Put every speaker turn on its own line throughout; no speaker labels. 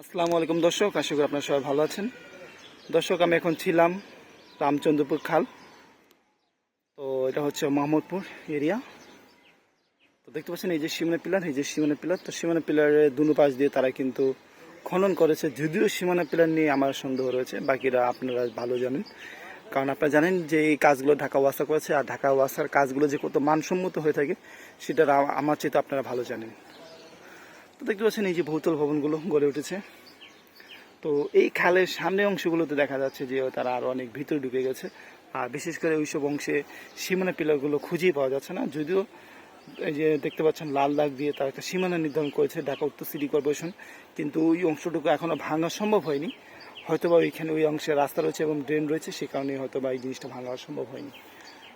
আসসালামু আলাইকুম দর্শক, আশা করি আপনারা সবাই ভালো আছেন। দর্শক, আমি এখন ছিলাম রামচন্দ্রপুর খাল। তো এটা হচ্ছে মোহাম্মদপুর এরিয়া। তো দেখতে পাচ্ছেন, এই যে সীমানা পিলার, এই যে সীমানা পিলার, তো সীমানা পিলারের দুনো পাশ দিয়ে তারা কিন্তু খনন করেছে। যদিও সীমানা পিলার নিয়ে আমার সন্দেহ রয়েছে, বাকিরা আপনারা ভালো জানেন। কারণ আপনারা জানেন যে এই কাজগুলো ঢাকা ওয়াসা করেছে আর ঢাকা ওয়াসার কাজগুলো যে কত মানসম্মত হয়ে থাকে সেটা আমার চেয়ে আপনারা ভালো জানেন। তো দেখতে পাচ্ছেন এই যে বহুতল ভবনগুলো গড়ে উঠেছে। তো এই খালের সামনের অংশগুলোতে দেখা যাচ্ছে যে তারা আরও অনেক ভিতরে ঢুকে গেছে। আর বিশেষ করে ওইসব অংশে সীমানা পিলারগুলো খুঁজেই পাওয়া যাচ্ছে না। যদিও এই যে দেখতে পাচ্ছেন লাল দাগ দিয়ে তারা একটা সীমানা নির্ধারণ করেছে ঢাকা উত্তর সিটি কর্পোরেশন। কিন্তু ওই অংশটুকু এখনও ভাঙা সম্ভব হয়নি। হয়তোবা ওইখানে ওই অংশে রাস্তা রয়েছে এবং ড্রেন রয়েছে, সে কারণে হয়তোবা এই জিনিসটা ভাঙা সম্ভব হয়নি।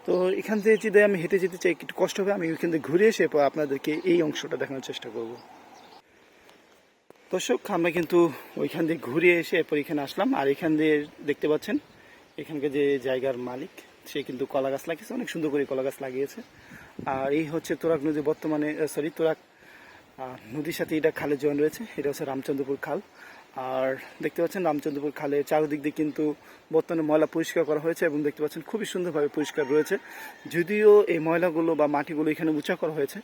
তো এখান থেকে যদি আমি হেঁটে যেতে চাই, একটু কষ্ট হবে, আমি ওইখান থেকে ঘুরে এসে আপনাদেরকে এই অংশটা দেখানোর চেষ্টা করব। দর্শক, আমরা কিন্তু ওইখান দিয়ে ঘুরে এসে এরপর এখানে আসলাম। আর এখান দিয়ে দেখতে পাচ্ছেন, এখানকার যে জায়গার মালিক, সে কিন্তু কলা গাছ লাগিয়েছে, অনেক সুন্দর করে কলা গাছ লাগিয়েছে। আর এই হচ্ছে তোরাক নদী বর্তমানে সরি তোরাক নদীর সাথে এটা খালে জয়েন রয়েছে, এটা হচ্ছে রামচন্দ্রপুর খাল। আর দেখতে পাচ্ছেন, রামচন্দ্রপুর খালে চারদিক দিয়ে কিন্তু বর্তমানে ময়লা পরিষ্কার করা হয়েছে এবং দেখতে পাচ্ছেন খুবই সুন্দরভাবে পরিষ্কার রয়েছে। যদিও এই ময়লাগুলো বা মাটিগুলো এখানে উঁচা করা হয়েছে,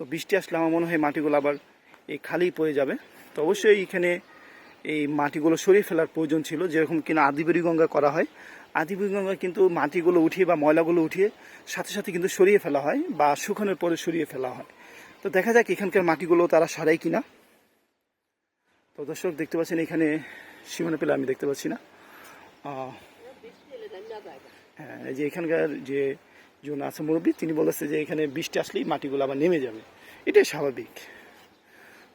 তো বৃষ্টি আসলে আমার মনে হয় মাটিগুলো আবার এই খালি পড়ে যাবে। তো অবশ্যই এখানে এই মাটিগুলো সরিয়ে ফেলার প্রয়োজন ছিল, যেরকম কিনা আদিবেরি গঙ্গা করা হয়। আদিবেরি গঙ্গা কিন্তু মাটিগুলো উঠিয়ে বা ময়লাগুলো উঠিয়ে সাথে সাথে কিন্তু সরিয়ে ফেলা হয় বা শুকানোর পরে সরিয়ে ফেলা হয়। তো দেখা যাক এখানকার মাটিগুলো তারা সারাই কিনা। তো দর্শক, দেখতে পাচ্ছেন এখানে সীমানা পেলে আমি দেখতে পাচ্ছি না। হ্যাঁ যে এখানকার যে জন আছে মুরব্বী, তিনি বলেছে যে এখানে বৃষ্টি আসলেই মাটিগুলো আবার নেমে যাবে। এটাই স্বাভাবিক।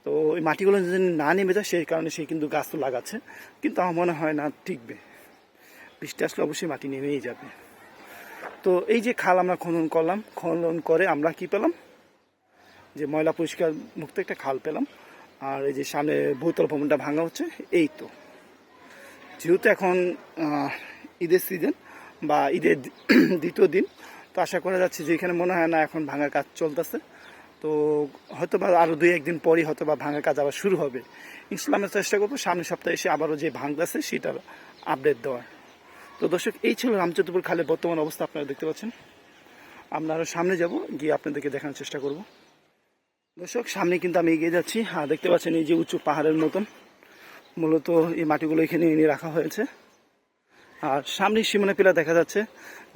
তো ওই মাটিগুলো যদি না নেমে যায়, সেই কারণে সে কিন্তু গাছ তো লাগাচ্ছে। কিন্তু আমার মনে হয় না টিকবে বৃষ্টি আসলে অবশ্যই মাটি নেমেই যাবে। তো এই যে খাল আমরা খনন করলাম, খনন করে আমরা কি পেলাম? যে ময়লা পরিষ্কার মুক্ত একটা খাল পেলাম। আর এই যে সামনে বহুতল ভবনটা ভাঙা হচ্ছে, এই তো। যেহেতু এখন ঈদের সিজন বা ঈদের দ্বিতীয় দিন, তো আশা করা যাচ্ছে যে এখানে মনে হয় না এখন ভাঙার কাজ চলতেছে। তো হয়তো বা আরও দুই, একদিন পরই হয়তো বা ভাঙার কাজ আবার শুরু হবে। ইসলামের চেষ্টা করব সামনের সপ্তাহে এসে আবারও যে ভাঙতেছে সেটার আপডেট দেওয়ার। তো দর্শক, এই ছিল রামচন্দ্রপুর খালের বর্তমান অবস্থা, আপনারা দেখতে পাচ্ছেন। আমরা সামনে যাব, গিয়ে আপনাদেরকে দেখানোর চেষ্টা করব। দর্শক, সামনে কিন্তু আমি এগিয়ে যাচ্ছি। হ্যাঁ দেখতে পাচ্ছেন এই যে উঁচু পাহাড়ের মতন। মূলত এই মাটিগুলো এখানে এনে রাখা হয়েছে। আর সামনে সীমানা পিলার দেখা যাচ্ছে।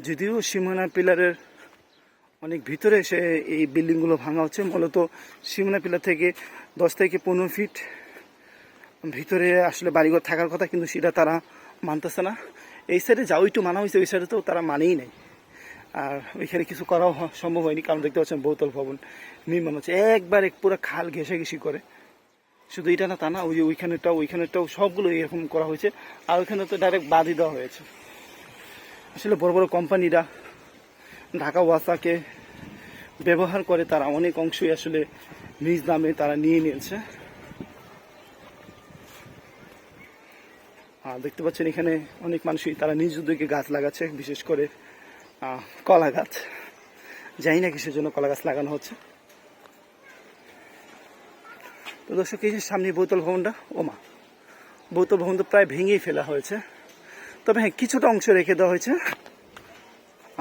যদিও সীমানা পিলারের অনেক ভিতরে এসে এই বিল্ডিংগুলো ভাঙা হচ্ছে। মূলত সীমানা থেকে দশ থেকে পনেরো ফিট ভিতরে আসলে বাড়িঘর থাকার কথা, কিন্তু সেটা তারা মানতেছে না। এই সাইডে যাও, একটু মানা হয়েছে, ওই সাইডে তো তারা মানেই নাই। আর ওইখানে কিছু করাও সম্ভব হয়নি, কারণ দেখতে পাচ্ছেন বহুতল ভবন, নির্মাণ হচ্ছে। একবার এক পুরো খাল ঘেঁষে ঘেঁষি করে। শুধু এটা না, তা না, ওই যে ওইখানেরটাও ওইখানেরটাও সবগুলো এরকম করা হয়েছে। আর ওইখানে তো ডাইরেক্ট বাদই দেওয়া হয়েছে। আসলে বড় বড় কোম্পানিরা ঢাকা ওয়াসাকে ব্যবহার করে তারা অনেক অংশই আসলে নিজ দামে তারা নিয়ে নিয়েছে। দেখতে পাচ্ছেন এখানে অনেক মানুষই তারা নিজ উদ্যোগে গাছ লাগাচ্ছে, বিশেষ করে কলা গাছ। জানি না কিসের জন্য কলা গাছ লাগানো হচ্ছে। তো দর্শক, এই যে সামনে বহুতল ভবনটা, ওমা ভবন তো প্রায় ভেঙেই ফেলা হয়েছে। তবে হ্যাঁ কিছুটা অংশ রেখে দেওয়া হয়েছে।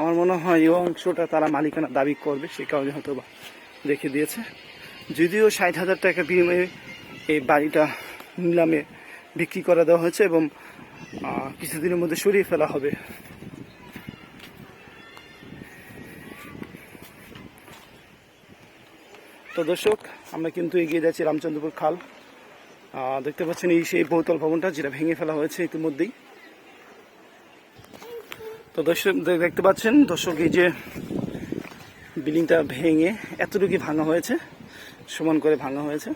আমার মনে হয় এই অংশটা তারা মালিকানা দাবি করবে, সে কারণে হয়তো বা রেখে দিয়েছে। যদিও ষাট হাজার টাকা বিনিময়ে এই বাড়িটা নিলামে বিক্রি করে দেওয়া হয়েছে এবং কিছুদিনের মধ্যে সরিয়ে ফেলা হবে। তো দর্শক, আমরা কিন্তু এগিয়ে যাচ্ছি রামচন্দ্রপুর খাল। দেখতে পাচ্ছেন এই সেই বহুতল ভবনটা যেটা ভেঙে ফেলা হয়েছে ইতিমধ্যেই। তো দর্শক দেখতে পাচ্ছেন, দর্শক, এই যে বিল্ডিংটা ভেঙে এতটুকু ভাঙা হয়েছে, সমান করে ভাঙা হয়েছে।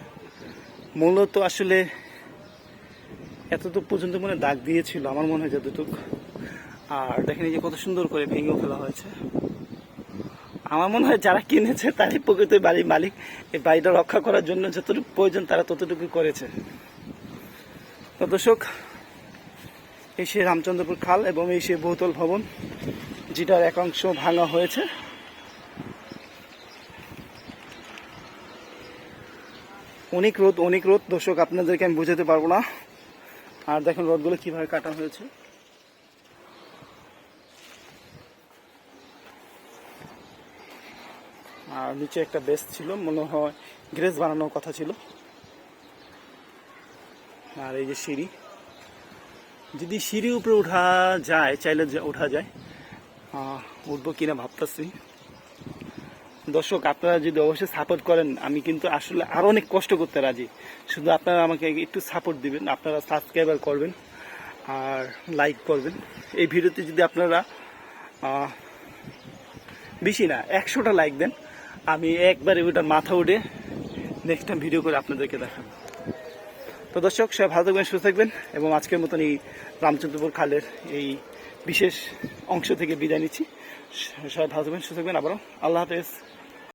মূলত আসলে এতটুকু পর্যন্ত মনে দাগ দিয়েছিল, আমার মনে হয় যতটুকু। আর দেখেন এই যে কত সুন্দর করে ভেঙেও ফেলা হয়েছে। আমার মনে হয় যারা কিনেছে, তারই প্রকৃত বাড়ির মালিক। এই বাড়িটা রক্ষা করার জন্য যতটুকু প্রয়োজন, তারা ততটুকু করেছে। তো দর্শক এই সে রামচন্দ্রপুর খাল এবং এই সে বহুতল ভবন, যেটার একাংশ ভাঙা হয়েছে। অনেক রোদ অনেক রোদ। দর্শক, আপনাদেরকে আমি বোঝাতে পারব না। আর দেখেন রোদগুলো কীভাবে কাটা হয়েছে। আর নিচে একটা বেস ছিল, মনে হয় গ্রেস বানানোর কথা ছিল। আর এই যে সিঁড়ি। যদি সিঁড়ি উপরে ওঠা যায়, চাইলে ওঠা যায় উঠবো কিনা ভাবতেছি। দর্শক, আপনারা যদি অবশ্যই সাপোর্ট করেন, আমি কিন্তু আসলে আরও অনেক কষ্ট করতে রাজি। শুধু আপনারা আমাকে একটু সাপোর্ট দিবেন, আপনারা সাবস্ক্রাইবার করবেন আর লাইক করবেন। এই ভিডিওতে যদি আপনারা বেশি না, একশোটা লাইক দেন, আমি একবারে ওটা মাথা উঠে নেক্সট টাইম ভিডিও করে আপনাদেরকে দেখাবো। তো দর্শক সবাই ভালো থাকবেন, সুস্থ থাকবেন এবং আজকের মতন এই রামচন্দ্রপুর খালের এই বিশেষ অংশ থেকে বিদায় নিচ্ছি। সবাই ভালো থাকবেন, সুস্থ থাকবেন। আবারও আল্লাহ হাফেজ।